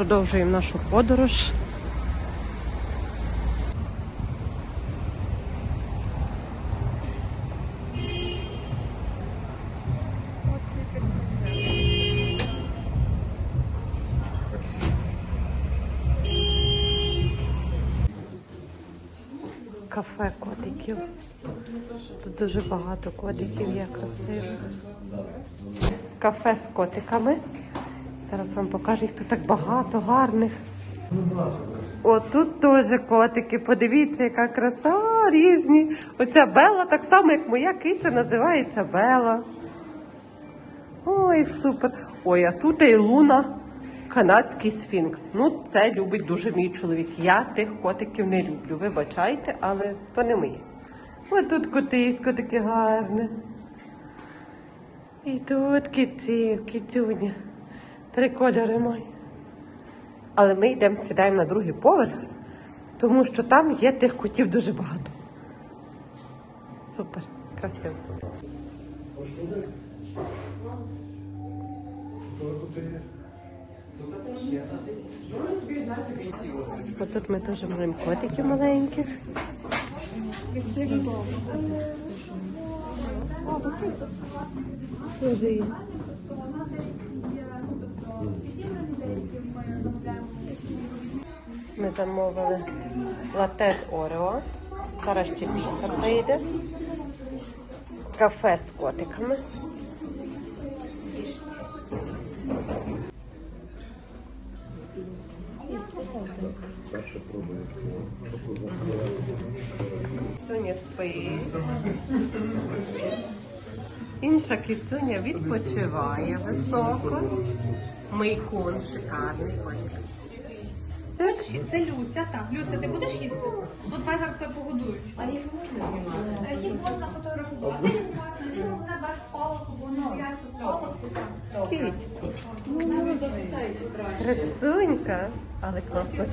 продовжуємо нашу подорож. Кафе котиків. Тут дуже багато котиків є красивих. Кафе з котиками. Зараз вам покажу, їх тут так багато, гарних. О, тут теж котики. Подивіться, яка краса, різні. Оця Бела, так само, як моя киця, називається Бела. Ой, супер. Ой, а тут і Луна, канадський сфінкс. Ну, це любить дуже мій чоловік. Я тих котиків не люблю. Вибачайте, але то не мої. Ось тут котисько таке гарне. І тут киців, кицюня. Три кольори має. Але ми йдемо, сідаємо на другий поверх, тому що там є тих котів дуже багато. Супер, красиво. Отут ми теж маємо котиків маленьких. Ми замовили лате з Орео. Зараз ще піца прийде. Кафе з котиками. Соня спить. Інша кицюня відпочиває високо. Мийкун шикарний котик. Їсти? Це Люся, так. Люся, ти будеш їсти? Ну, давай зараз тебе погодують. А їх можна знімати? Їх можна фотографувати. Вона без спалаху, бо вони бояться спалаху. Кіть. Красунька, але класно